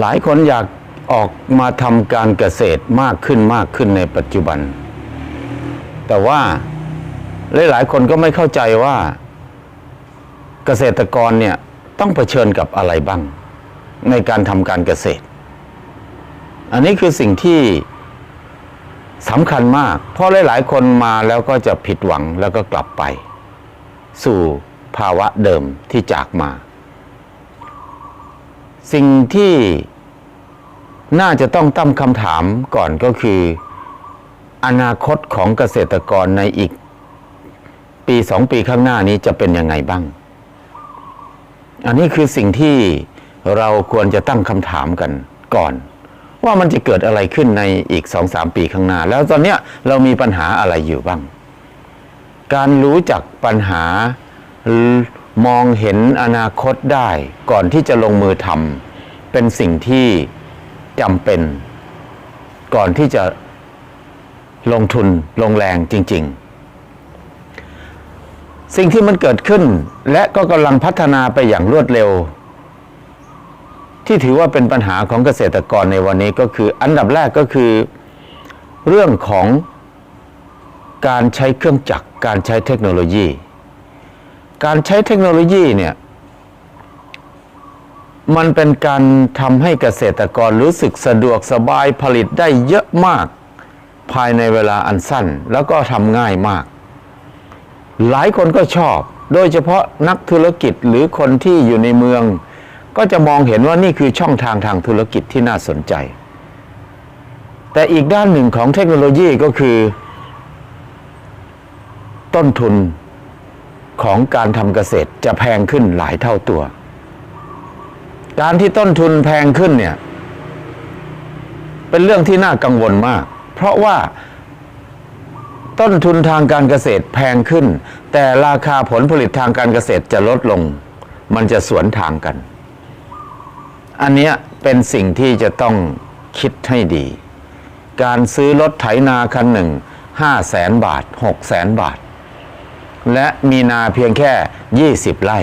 หลายคนอยากออกมาทำการเกษตรมากขึ้นมากขึ้นในปัจจุบัน แต่ว่าหลายๆคนก็ไม่เข้าใจว่า เกษตรกรเนี่ยต้องเผชิญกับอะไรบ้าง ในการทำการเกษตร อันนี้คือสิ่งที่สำคัญมาก เพราะหลาย ๆ คนมาแล้วก็จะผิดหวังแล้วก็กลับไป สู่ภาวะเดิมที่จากมา สิ่งที่น่าจะต้องตั้งคำถามก่อนก็คือ อนาคตของเกษตรกรในอีก ปีสองปีข้างหน้านี้จะเป็นยังไงบ้าง อันนี้คือสิ่งที่เราควรจะตั้งคำถามกันก่อน ว่ามันจะเกิดอะไรขึ้นในอีกสองสามปีข้างหน้า แล้วตอนเนี้ยเรามีปัญหาอะไรอยู่บ้าง การรู้จักปัญหา มองเห็นอนาคตได้ก่อนที่จะลงมือทำเป็นสิ่งที่จำเป็น ก่อนที่จะลงทุนลงแรงจริง ๆ สิ่งที่มันเกิดขึ้นและก็กำลังพัฒนาไปอย่างรวดเร็ว ที่ถือว่าเป็นปัญหาของเกษตรกรในวันนี้ก็คือ อันดับแรกก็คือเรื่องของการใช้เครื่องจักรการใช้เทคโนโลยี การใช้เทคโนโลยีเนี่ยมันเป็นการทำให้เกษตรกรรู้สึกสะดวกสบายผลิตได้เยอะมาก ภายในเวลาอันสั้น แล้วก็ทำง่ายมาก หลายคนก็ชอบ โดยเฉพาะนักธุรกิจหรือคนที่อยู่ในเมือง ก็จะมองเห็นว่านี่คือช่องทางทางธุรกิจที่น่าสนใจ แต่อีกด้านหนึ่งของเทคโนโลยีก็คือ ต้นทุน ของการทำเกษตรจะแพงขึ้นหลายเท่าตัว การที่ต้นทุนแพงขึ้นเนี่ย เป็นเรื่องที่น่ากังวลมาก เพราะว่าต้นทุนทางการเกษตรแพงขึ้น แต่ราคาผลผลิตทางการเกษตรจะลดลง มันจะสวนทางกัน อันนี้เป็นสิ่งที่จะต้องคิดให้ดี การซื้อรถไถนาคันหนึ่งห้าแสนบาทหกแสนบาท และมีนาเพียงแค่ยี่สิบไร่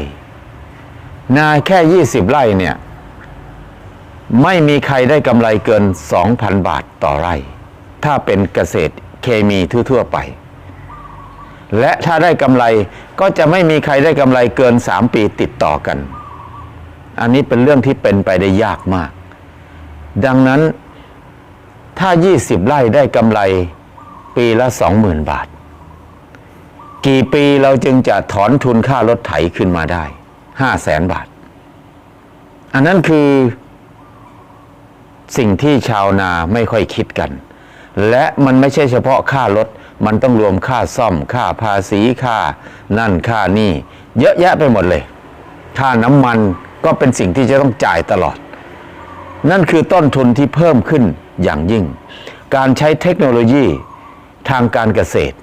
นาแค่ยี่สิบไร่เนี่ย ไม่มีใครได้กำไรเกิน 2,000 บาทต่อไร่ ถ้าเป็นเกษตรเคมีทั่ว ๆ ไป และถ้าได้กำไรก็จะไม่มีใครได้กำไรเกิน 3 ปีติดต่อกัน อันนี้เป็นเรื่องที่เป็นไปได้ยากมาก ดังนั้นถ้า 20 ไร่ได้กำไรปีละ 20,000 บาท กี่ปีเราจึงจะถอนทุนค่ารถไถขึ้นมาได้5แสนบาท อันนั้นคือสิ่งที่ชาวนาไม่ค่อยคิดกัน และมันไม่ใช่เฉพาะค่ารถ มันต้องรวมค่าซ่อม ค่าภาษีค่า นั่นค่านี่ เยอะแยะไปหมดเลย ค่าน้ำมันก็เป็นสิ่งที่จะต้องจ่ายตลอด นั่นคือต้นทุนที่เพิ่มขึ้นอย่างยิ่ง การใช้เทคโนโลยีทางการเกษตร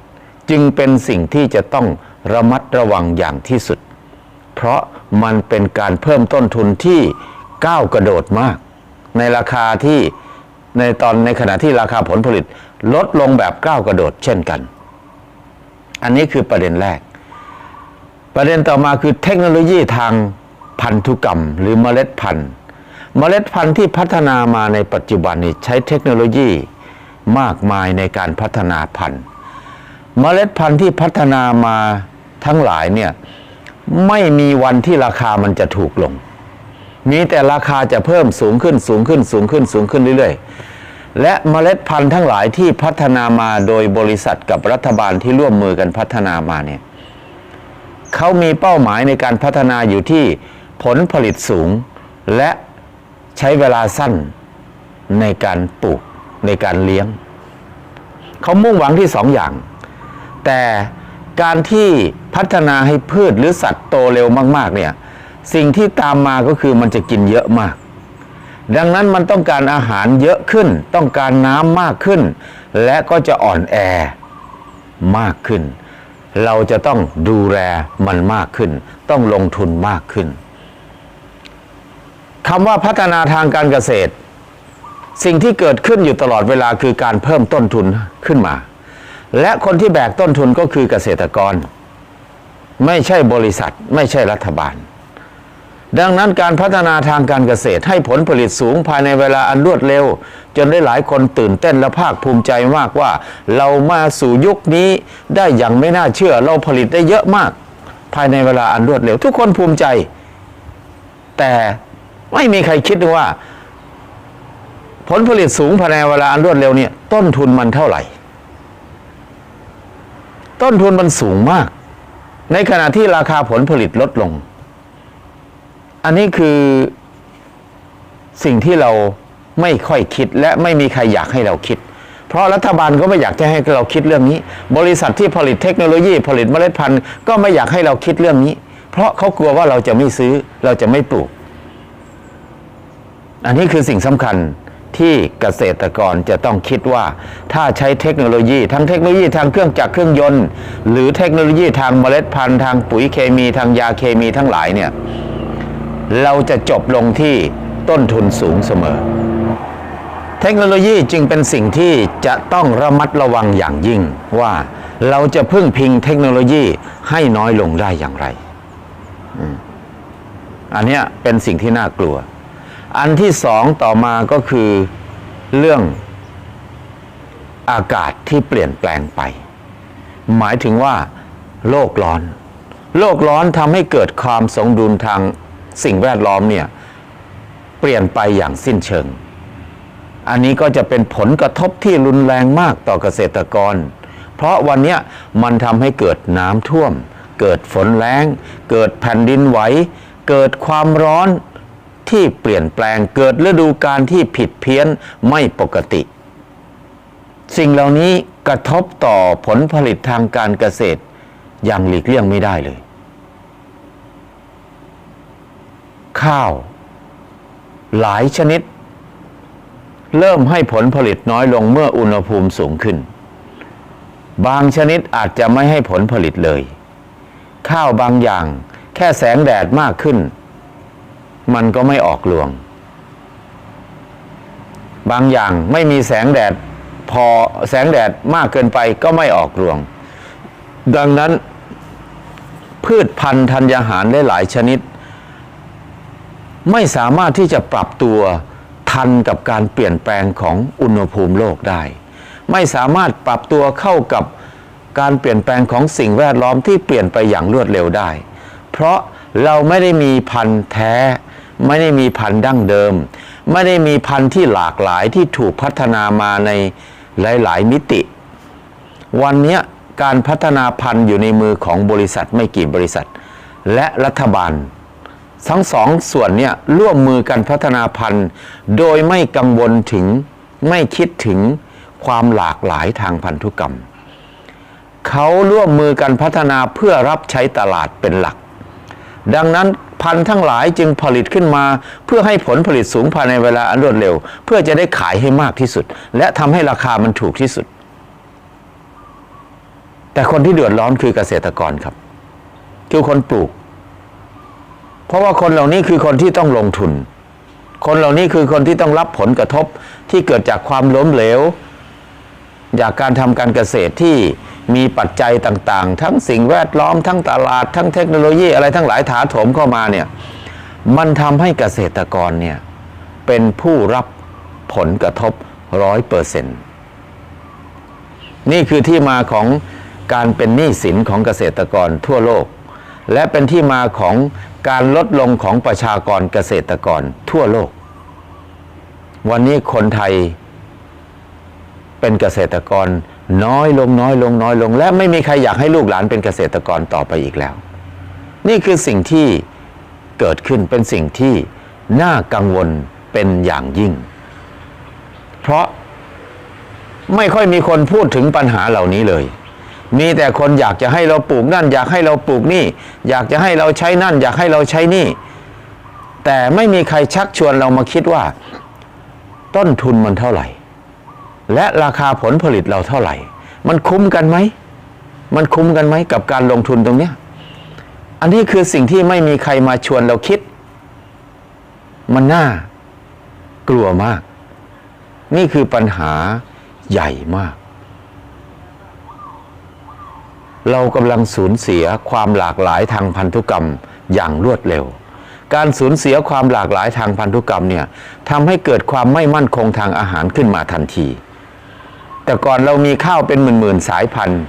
จึงเป็นสิ่งที่จะต้องระมัดระวังอย่างที่สุด เพราะมันเป็นการเพิ่มต้นทุนที่ก้าวกระโดดมาก ในราคาที่ในตอนในขณะที่ราคาผลผลิตลดลงแบบก้าวกระโดดเช่นกัน อันนี้คือประเด็นแรก ประเด็นต่อมาคือเทคโนโลยีทางพันธุกรรม หรือเมล็ดพันธุ์ เมล็ดพันธุ์ที่พัฒนามาในปัจจุบันนี้ใช้เทคโนโลยีมากมายในการพัฒนาพันธุ์ เมล็ดพันธุ์ที่พัฒนามาทั้งหลายเนี่ยไม่มีวันที่ราคามันจะถูกลง มีแต่ราคาจะเพิ่มสูงขึ้นสูงขึ้นสูงขึ้นสูงขึ้นเรื่อยๆ และเมล็ดพันธุ์ทั้งหลายที่พัฒนามาโดยบริษัทกับรัฐบาลที่ร่วมมือกันพัฒนามาเนี่ยเขามีเป้าหมายในการพัฒนาอยู่ที่ผลผลิตสูง และใช้เวลาสั้นในการปลูกในการเลี้ยง เขามุ่งหวังที่สองอย่าง แต่การที่พัฒนาให้พืชหรือสัตว์โตเร็วมาก ๆ เนี่ย สิ่งที่ตามมาก็คือมันจะกินเยอะมาก ดังนั้นมันต้องการอาหารเยอะขึ้น ต้องการน้ำมากขึ้น และก็จะอ่อนแอมากขึ้น เราจะต้องดูแลมันมากขึ้น ต้องลงทุนมากขึ้นคำว่าพัฒนาทางการเกษตร สิ่งที่เกิดขึ้นอยู่ตลอดเวลาคือการเพิ่มต้นทุนขึ้นมา และคนที่แบกต้นทุนก็คือเกษตรกร ไม่ใช่บริษัท ไม่ใช่รัฐบาล ดังนั้นการพัฒนาทางการเกษตรให้ผลผลิตสูงภายในเวลาอันรวดเร็ว จนได้หลายคนตื่นเต้นและภาคภูมิใจมากว่า เรามาสู่ยุคนี้ได้อย่างไม่น่าเชื่อ เราผลิตได้เยอะมาก ภายในเวลาอันรวดเร็ว ทุกคนภูมิใจ แต่ไม่มีใครคิดว่า ผลผลิตสูงภายในเวลาอันรวดเร็วเนี่ยต้นทุนมันเท่าไหร่ ต้นทุนมันสูงมาก ในขณะที่ราคาผลผลิตลดลง อันนี้คือสิ่งที่เราไม่ค่อยคิดและไม่มีใครอยากให้เราคิด เพราะรัฐบาลก็ไม่อยากจะให้เราคิดเรื่องนี้ บริษัทที่ผลิตเทคโนโลยีผลิตเมล็ดพันธุ์ก็ไม่อยากให้เราคิดเรื่องนี้ เพราะเขากลัวว่าเราจะไม่ซื้อเราจะไม่ปลูก อันนี้คือสิ่งสำคัญ ที่เกษตรกรจะต้องคิดว่า ถ้าใช้เทคโนโลยี ทั้งเทคโนโลยีทางเครื่องจักรเครื่องยนต์ หรือเทคโนโลยีทางเมล็ดพันธุ์ทางปุ๋ยเคมีทางยาเคมีทั้งหลายเนี่ยเราจะจบลงที่ต้นทุนสูงเสมอ เทคโนโลยีจึงเป็นสิ่งที่จะต้องระมัดระวังอย่างยิ่งว่าเราจะพึ่งพิงเทคโนโลยีให้น้อยลงได้อย่างไร อันนี้เป็นสิ่งที่น่ากลัว อันที่สองต่อมาก็คือเรื่องอากาศที่เปลี่ยนแปลงไป หมายถึงว่า โลกร้อน โลกร้อนทำให้เกิดความสมดุลทางสิ่งแวดล้อมเนี่ย เปลี่ยนไปอย่างสิ้นเชิง อันนี้ก็จะเป็นผลกระทบที่รุนแรงมากต่อเกษตรกร เพราะวันนี้มันทำให้เกิดน้ำท่วม เกิดฝนแล้งเกิดแผ่นดินไหว เกิดความร้อน ที่เปลี่ยนแปลงเกิดฤดูกาลที่ผิดเพี้ยนไม่ปกติ สิ่งเหล่านี้กระทบต่อผลผลิตทางการเกษตร อย่างหลีกเลี่ยงไม่ได้เลย ข้าว หลายชนิด เริ่มให้ผลผลิตน้อยลงเมื่ออุณหภูมิสูงขึ้น บางชนิดอาจจะไม่ให้ผลผลิตเลย ข้าวบางอย่างแค่แสงแดดมากขึ้น มันก็ไม่ออกรวง บางอย่างไม่มีแสงแดดพอแสงแดดมากเกินไปก็ไม่ออกรวง ดังนั้น พืชพันธุ์ธัญญาหารได้หลายชนิด ไม่สามารถที่จะปรับตัวทันกับการเปลี่ยนแปลงของอุณหภูมิโลกได้ ไม่สามารถปรับตัวเข้ากับการเปลี่ยนแปลงของสิ่งแวดล้อมที่เปลี่ยนไปอย่างรวดเร็วได้ เพราะเราไม่ได้มีพันธุ์แท้ ไม่ได้มีพันธุ์ดั้งเดิม ไม่ได้มีพันธุ์ที่หลากหลายที่ถูกพัฒนามาในหลาย ๆ มิติ วันนี้การพัฒนาพันธุ์อยู่ในมือของบริษัทไม่กี่บริษัท และรัฐบาล ทั้งสองส่วนเนี่ยร่วมมือกันพัฒนาพันธุ์ โดยไม่กังวลถึงไม่คิดถึงความหลากหลายทางพันธุกรรม เขาร่วมมือกันพัฒนาเพื่อรับใช้ตลาดเป็นหลัก ดังนั้น พันธุ์ทั้งหลายจึงผลิตขึ้นมา เพื่อให้ผลผลิตสูงภายในเวลาอันรวดเร็ว เพื่อจะได้ขายให้มากที่สุด และทำให้ราคามันถูกที่สุด แต่คนที่เดือดร้อนคือเกษตรกรครับ คือคนปลูก เพราะว่าคนเหล่านี้คือคนที่ต้องลงทุน คนเหล่านี้คือคนที่ต้องรับผลกระทบที่เกิดจากความล้มเหลว จากการทำการเกษตรที่ มีปัจจัยต่างๆ ทั้งสิ่งแวดล้อมทั้งตลาดทั้งเทคโนโลยีอะไรทั้งหลายถาโถมเข้ามาเนี่ยมันทำให้เกษตรกรเนี่ยเป็นผู้รับผลกระทบร้อยเปอร์เซ็นต์นี่คือที่มาของการเป็นหนี้สินของเกษตรกรทั่วโลก และเป็นที่มาของการลดลงของประชากรเกษตรกรทั่วโลก วันนี้คนไทยเป็นเกษตรกร น้อยลงน้อยลงน้อยลง และไม่มีใครอยากให้ลูกหลานเป็นเกษตรกรต่อไปอีกแล้ว นี่คือสิ่งที่เกิดขึ้นเป็นสิ่งที่น่ากังวลเป็นอย่างยิ่ง เพราะไม่ค่อยมีคนพูดถึงปัญหาเหล่านี้เลย มีแต่คนอยากจะให้เราปลูกนั่น อยากให้เราปลูกนี่ อยากจะให้เราใช้นั่น อยากให้เราใช้นี่ แต่ไม่มีใครชักชวนเรามาคิดว่า ต้นทุนมันเท่าไหร่ และราคาผลผลิตเราเท่าไหร่ มันคุ้มกันไหม มันคุ้มกันไหมกับการลงทุนตรงเนี้ย อันนี้คือสิ่งที่ไม่มีใครมาชวนเราคิด มันน่ากลัวมาก นี่คือปัญหาใหญ่มาก เรากำลังสูญเสียความหลากหลายทางพันธุกรรมอย่างรวดเร็ว การสูญเสียความหลากหลายทางพันธุกรรมเนี่ยทำให้เกิดความไม่มั่นคงทางอาหารขึ้นมาทันที แต่ก่อนเรามีข้าวเป็นหมื่นๆสายพันธุ์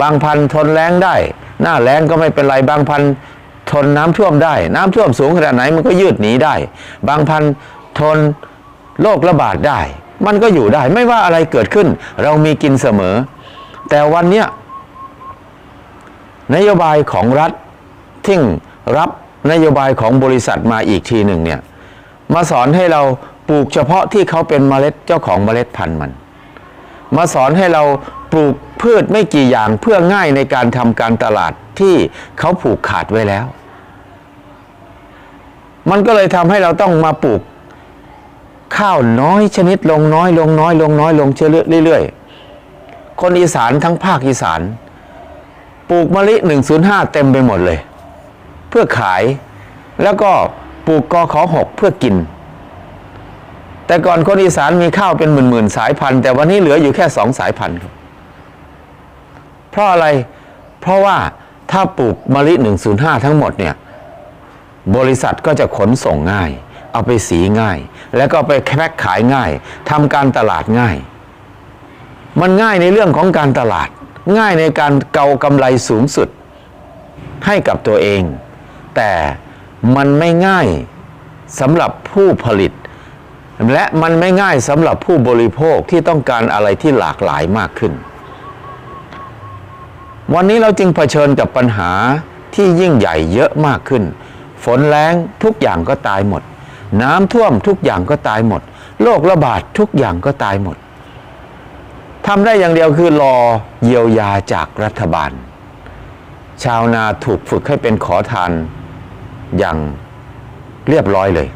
บางพันธุ์ทนแล้งได้ หน้าแล้งก็ไม่เป็นไรบางพันธุ์ทนน้ำท่วมได้ น้ำท่วมสูงขนาดไหนมันก็ยืดหนีได้ บางพันธุ์ทนโรคระบาดได้ มันก็อยู่ได้ไม่ว่าอะไรเกิดขึ้น เรามีกินเสมอ แต่วันเนี้ยนโยบายของรัฐที่รับนโยบายของบริษัทมาอีกทีหนึ่งเนี่ยมาสอนให้เราปลูกเฉพาะที่เขาเป็นเมล็ดเจ้าของเมล็ดพันธุ์มัน มาสอนให้เราปลูกพืชไม่กี่อย่างเพื่อง่ายในการทำการตลาดที่เขาผูกขาดไว้แล้ว มันก็เลยทำให้เราต้องมาปลูก ข้าวน้อยชนิดลงน้อยลงน้อยลงน้อยลงเรื่อยๆ คนอีสานทั้งภาคอีสาน ปลูกมะลิ 105 เต็มไปหมดเลย เพื่อขายแล้วก็ปลูกกอขอหกเพื่อกิน แต่ก่อนคนอีสานมีข้าวเป็นหมื่นๆสายพันธุ์ แต่วันนี้เหลืออยู่แค่สองสายพันธุ์ครับ เพราะอะไรเพราะว่าถ้าปลูกมะลิ 105 ทั้งหมดเนี่ย บริษัทก็จะขนส่งง่าย เอาไปสีง่าย แล้วก็ไปแพ็คขายง่ายทำการตลาดง่าย มันง่ายในเรื่องของการตลาด ง่ายในการเกากำไรสูงสุด ให้กับตัวเอง แต่มันไม่ง่ายสำหรับผู้ผลิต และมันไม่ง่ายสำหรับผู้บริโภคที่ต้องการอะไรที่หลากหลายมากขึ้น วันนี้เราจึงเผชิญกับปัญหาที่ยิ่งใหญ่เยอะมากขึ้น ฝนแล้งทุกอย่างก็ตายหมด น้ำท่วมทุกอย่างก็ตายหมด โรคระบาดทุกอย่างก็ตายหมดทำได้อย่างเดียวคือรอเยียวยาจากรัฐบาล ชาวนาถูกฝึกให้เป็นขอทานอย่างเรียบร้อยเลย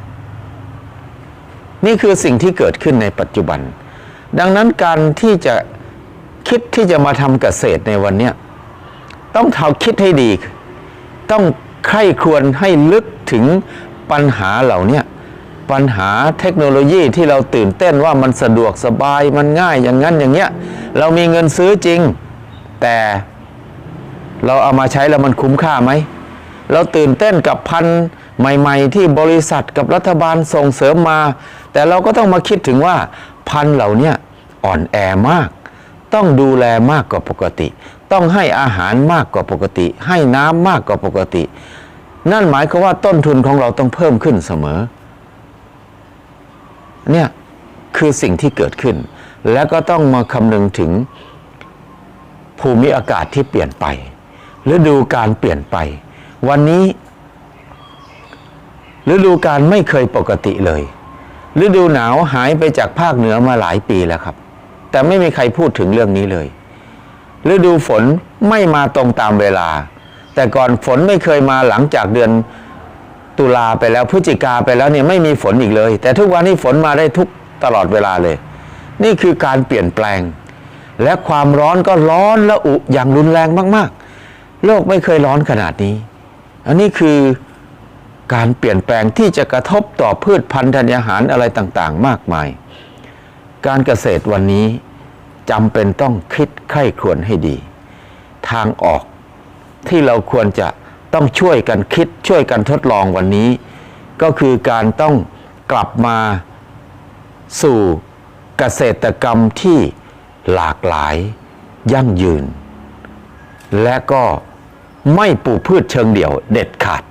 นี่คือสิ่งที่เกิดขึ้นในปัจจุบัน ดังนั้นการที่จะคิดที่จะมาทำเกษตรในวันนี้ต้องทำคิดให้ดี ต้องใคร่ครวญให้ลึกถึงปัญหาเหล่านี้ปัญหาเทคโนโลยีที่เราตื่นเต้นว่ามันสะดวกสบายมันง่ายอย่างนั้นอย่างเงี้ยเรามีเงินซื้อจริง แต่เราเอามาใช้แล้วมันคุ้มค่าไหม เราตื่นเต้นกับพัน ใหม่ ๆ ที่บริษัทกับรัฐบาลส่งเสริมมา แต่เราก็ต้องมาคิดถึงว่าพันเหล่านี้อ่อนแอมาก ต้องดูแลมากกว่าปกติ ต้องให้อาหารมากกว่าปกติ ให้น้ำมากกว่าปกติ นั่นหมายความว่าต้นทุนของเราต้องเพิ่มขึ้นเสมอ เนี่ยคือสิ่งที่เกิดขึ้น แล้วก็ต้องมาคำนึงถึงภูมิอากาศที่เปลี่ยนไปฤดูการเปลี่ยนไป วันนี้ ฤดูการไม่เคยปกติเลย ฤดูหนาวหายไปจากภาคเหนือมาหลายปีแล้วครับ แต่ไม่มีใครพูดถึงเรื่องนี้เลย ฤดูฝนไม่มาตรงตามเวลา แต่ก่อนฝนไม่เคยมาหลังจากเดือนตุลาไปแล้วพฤศจิกาไปแล้วเนี่ยไม่มีฝนอีกเลย แต่ทุกวันนี้ฝนมาได้ทุกตลอดเวลาเลย นี่คือการเปลี่ยนแปลง และความร้อนก็ร้อนและอุอย่างรุนแรงมาก ๆ โลกไม่เคยร้อนขนาดนี้ อันนี้คือ การเปลี่ยนแปลงที่จะกระทบต่อพืชพันธุ์ธัญญาหารอะไรต่างๆ มากมาย การเกษตรวันนี้จำเป็นต้องคิดไข้ควญให้ดี ทางออกที่เราควรจะต้องช่วยกันคิดช่วยกันทดลองวันนี้ ก็คือการต้องกลับมาสู่เกษตรกรรมที่หลากหลายยั่งยืน และก็ไม่ปลูกพืชเชิงเดี่ยวเด็ดขาด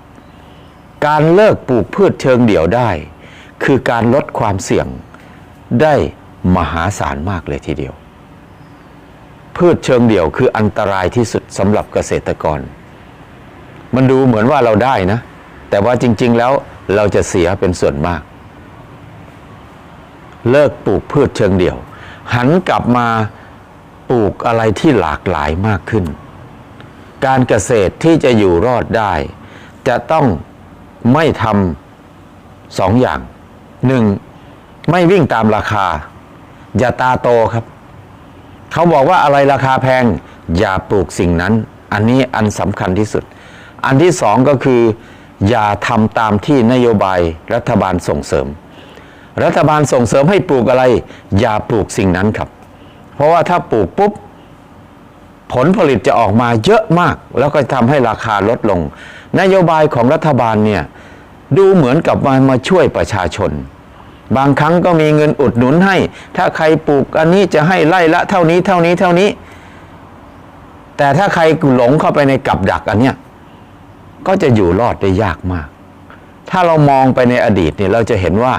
การเลิกปลูกพืชเชิงเดี่ยวได้ คือการลดความเสี่ยงได้มหาศาลมากเลยทีเดียว พืชเชิงเดี่ยวคืออันตรายที่สุดสำหรับเกษตรกร มันดูเหมือนว่าเราได้นะ แต่ว่าจริง ๆ แล้วเราจะเสียเป็นส่วนมาก เลิกปลูกพืชเชิงเดี่ยว หันกลับมาปลูกอะไรที่หลากหลายมากขึ้น การเกษตรที่จะอยู่รอดได้ จะต้อง ไม่ทำสองอย่างหนึ่งไม่วิ่งตามราคา อย่าตาโตครับ เขาบอกว่าอะไรราคาแพง อย่าปลูกสิ่งนั้น อันนี้อันสำคัญที่สุด อันที่สองก็คือ อย่าทำตามที่นโยบายรัฐบาลส่งเสริม รัฐบาลส่งเสริมให้ปลูกอะไร อย่าปลูกสิ่งนั้นครับ เพราะว่าถ้าปลูกปุ๊บผลผลิตจะออกมาเยอะมาก แล้วก็ทำให้ราคาลดลง นโยบายของรัฐบาลเนี่ยดูเหมือนกับมามาช่วยประชาชน บางครั้งก็มีเงินอุดหนุนให้ ถ้าใครปลูกอันนี้จะให้ไล่ละเท่านี้เท่านี้เท่านี้ แต่ถ้าใครหลงเข้าไปในกับดักอันเนี้ยก็จะอยู่รอดได้ยากมาก ถ้าเรามองไปในอดีตเนี่ยเราจะเห็นว่า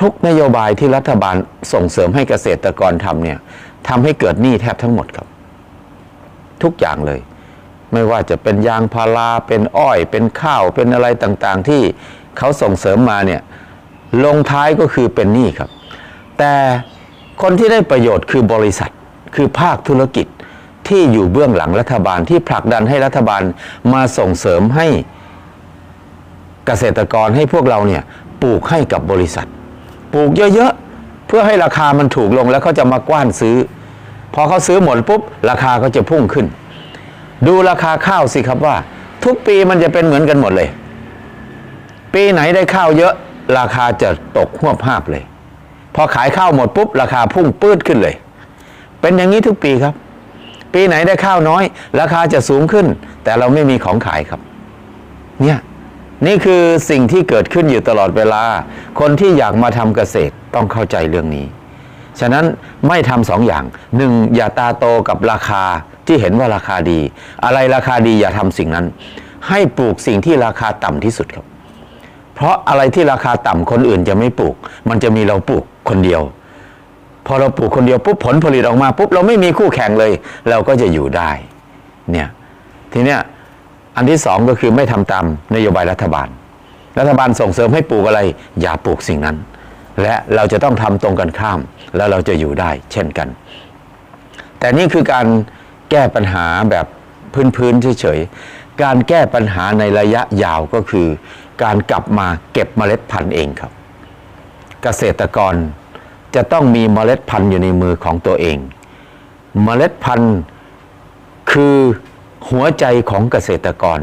ทุกนโยบายที่รัฐบาลส่งเสริมให้เกษตรกรทำเนี่ยทำให้เกิดหนี้แทบทั้งหมดครับ ทุกอย่างเลย ไม่ว่าจะเป็นยางพาราเป็นอ้อย เป็นข้าวเป็นอะไรต่างๆ ที่เขาส่งเสริมมาเนี่ยลงท้ายก็คือเป็นหนี้ครับ แต่คนที่ได้ประโยชน์คือบริษัทคือภาคธุรกิจที่อยู่เบื้องหลังรัฐบาลที่ผลักดันให้รัฐบาลมาส่งเสริมให้เกษตรกรให้พวกเราเนี่ยปลูกให้กับบริษัท ปลูกเยอะๆ เพื่อให้ราคามันถูกลงแล้วเขาจะมากว้านซื้อ พอเขาซื้อหมดปุ๊บ ราคาก็จะพุ่งขึ้น ดูราคาข้าวสิครับว่า ทุกปีมันจะเป็นเหมือนกันหมดเลย ปีไหนได้ข้าวเยอะ ราคาจะตกหวบภาพเลย พอขายข้าวหมดปุ๊บ ราคาพุ่งปื้ดขึ้นเลย เป็นอย่างนี้ทุกปีครับ ปีไหนได้ข้าวน้อย ราคาจะสูงขึ้น แต่เราไม่มีของขายครับ เนี่ยนี่คือสิ่งที่เกิดขึ้นอยู่ตลอดเวลา คนที่อยากมาทำเกษตรต้องเข้าใจเรื่องนี้ ฉะนั้นไม่ทำสองอย่างหนึ่งอย่าตาโตกับราคา ที่เห็นว่าราคาดี อะไรราคาดีอย่าทำสิ่งนั้น ให้ปลูกสิ่งที่ราคาต่ำที่สุดครับ เพราะอะไรที่ราคาต่ำคนอื่นจะไม่ปลูก มันจะมีเราปลูกคนเดียว พอเราปลูกคนเดียวปุ๊บผลผลิตออกมาปุ๊บเราไม่มีคู่แข่งเลย เราก็จะอยู่ได้เนี่ยทีเนี้ยอันที่สองก็คือไม่ทำตามนโยบายรัฐบาล รัฐบาลส่งเสริมให้ปลูกอะไร อย่าปลูกสิ่งนั้น และเราจะต้องทำตรงกันข้าม แล้วเราจะอยู่ได้เช่นกัน แต่นี่คือการ ก้ปัญหาแบบพื้นๆเฉยๆ การแก้ปัญหาในระยะยาวก็คือ การกลับมาเก็บเมล็ดพันธุ์เองครับ เกษตรกรจะต้องมีเมล็ดพันธุ์อยู่ในมือของตัวเอง เมล็ดพันธุ์คือหัวใจของเกษตรกร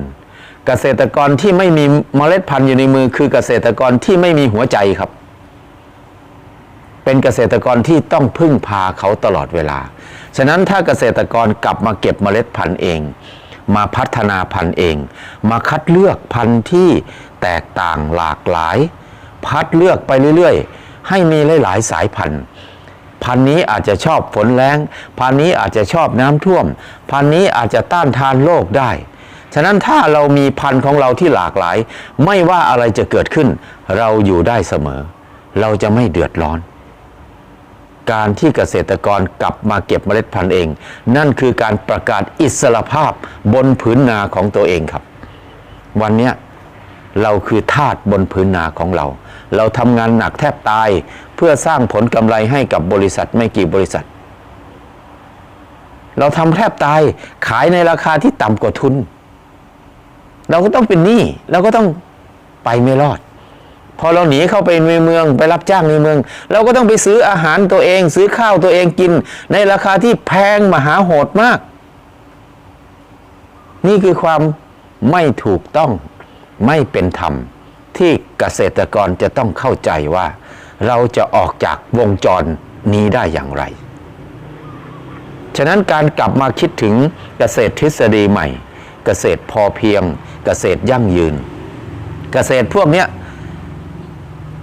เกษตรกรที่ไม่มีเมล็ดพันธุ์อยู่ในมือ คือเกษตรกรที่ไม่มีหัวใจครับ เป็นเกษตรกรที่ต้องพึ่งพาเขาตลอดเวลา ฉะนั้นถ้าเกษตรกรกลับมาเก็บเมล็ดพันธุ์เอง มาพัฒนาพันธุ์เอง มาคัดเลือกพันธุ์ที่แตกต่างหลากหลาย พัดเลือกไปเรื่อยๆ ให้มีหลายๆสายพันธุ์พันธุ์นี้อาจจะชอบฝนแรงพันธุ์นี้อาจจะชอบน้ำท่วม พันธุ์นี้อาจจะต้านทานโรคได้ ฉะนั้นถ้าเรามีพันธุ์ของเราที่หลากหลาย ไม่ว่าอะไรจะเกิดขึ้น เราอยู่ได้เสมอ เราจะไม่เดือดร้อน การที่เกษตรกรกลับมาเก็บเมล็ดพันธุ์เอง นั่นคือการประกาศอิสรภาพบนผืนนาของตัวเองครับ วันนี้เราคือทาสบนพื้นนาของเรา เราทำงานหนักแทบตายเพื่อสร้างผลกำไรให้กับบริษัทไม่กี่บริษัท เราทำแทบตายขายในราคาที่ต่ำกว่าทุน เราก็ต้องเป็นหนี้เราก็ต้องไปไม่รอด พอเราหนีเข้าไปในเมืองไปรับจ้างในเมือง เราก็ต้องไปซื้ออาหารตัวเอง ซื้อข้าวตัวเองกิน ในราคาที่แพงมหาโหดมาก นี่คือความไม่ถูกต้องไม่เป็นธรรม ที่เกษตรกรจะต้องเข้าใจว่า เราจะออกจากวงจรนี้ได้อย่างไร ฉะนั้นการกลับมาคิดถึงเกษตรทฤษฎีใหม่ เกษตรพอเพียง เกษตรยั่งยืน เกษตรพวกเนี้ย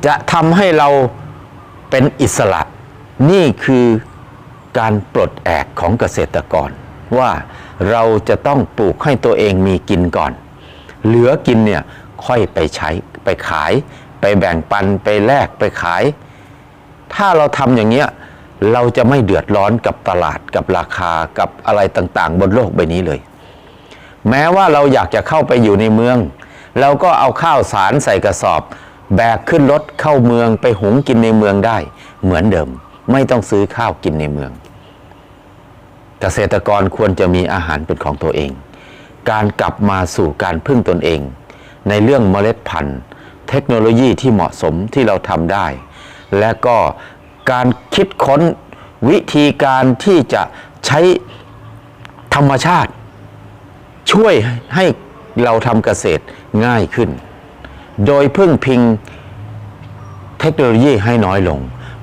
จะทำให้เราเป็นอิสระ นี่คือการปลดแอกของเกษตรกร ว่าเราจะต้องปลูกให้ตัวเองมีกินก่อน เหลือกินเนี่ยค่อยไปใช้ไปขาย ไปแบ่งปันไปแลกไปขาย ถ้าเราทำอย่างเงี้ยเราจะไม่เดือดร้อนกับตลาดกับราคากับอะไรต่างๆ บนโลกใบนี้เลย แม้ว่าเราอยากจะเข้าไปอยู่ในเมือง เราก็เอาข้าวสารใส่กระสอบ แบกขึ้นรถเข้าเมืองไปหุงกินในเมืองได้ เหมือนเดิม ไม่ต้องซื้อข้าวกินในเมือง เกษตรกรควรจะมีอาหารเป็นของตัวเอง การกลับมาสู่การพึ่งตนเอง ในเรื่องเมล็ดพันธุ์ เทคโนโลยีที่เหมาะสมที่เราทำได้ และก็การคิดค้นวิธีการที่จะใช้ธรรมชาติ ช่วยให้เราทำเกษตรง่ายขึ้น โดยพึ่งพิงเทคโนโลยีให้น้อยลง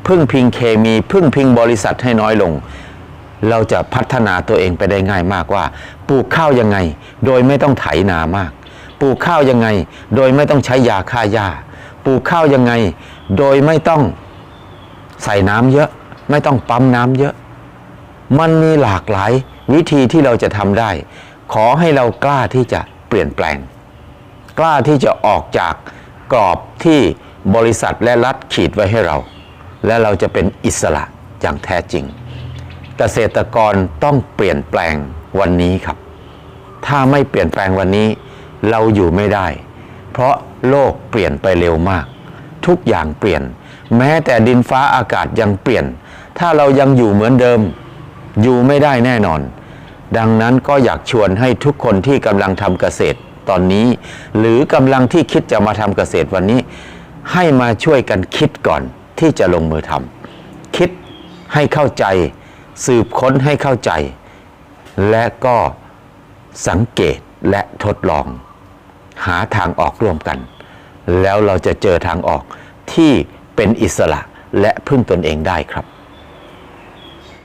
พึ่งพิงเคมี พึ่งพิงบริษัทให้น้อยลง เราจะพัฒนาตัวเองไปได้ง่ายมากว่า ปลูกข้าวยังไง โดยไม่ต้องไถนามาก ปลูกข้าวยังไง โดยไม่ต้องใช้ยาฆ่าหญ้า ปลูกข้าวยังไง โดยไม่ต้องใส่น้ำเยอะ ไม่ต้องปั๊มน้ำเยอะ มันมีหลากหลายวิธีที่เราจะทำได้ ขอให้เรากล้าที่จะเปลี่ยนแปลง กล้าที่จะออกจากกรอบที่บริษัทและรัฐขีดไว้ให้เรา และเราจะเป็นอิสระอย่างแท้จริง เกษตรกรต้องเปลี่ยนแปลงวันนี้ครับ ถ้าไม่เปลี่ยนแปลงวันนี้ เราอยู่ไม่ได้ เพราะโลกเปลี่ยนไปเร็วมาก ทุกอย่างเปลี่ยน แม้แต่ดินฟ้าอากาศยังเปลี่ยน ถ้าเรายังอยู่เหมือนเดิม อยู่ไม่ได้แน่นอน ดังนั้นก็อยากชวนให้ทุกคนที่กำลังทำเกษตร ตอนนี้ หรือกำลังที่คิดจะมาทำเกษตรวันนี้ ให้มาช่วยกันคิดก่อนที่จะลงมือทำคิดให้เข้าใจ สืบค้นให้เข้าใจ และก็สังเกตและทดลอง หาทางออกร่วมกัน แล้วเราจะเจอทางออกที่เป็นอิสระและพึ่งตนเองได้ครับ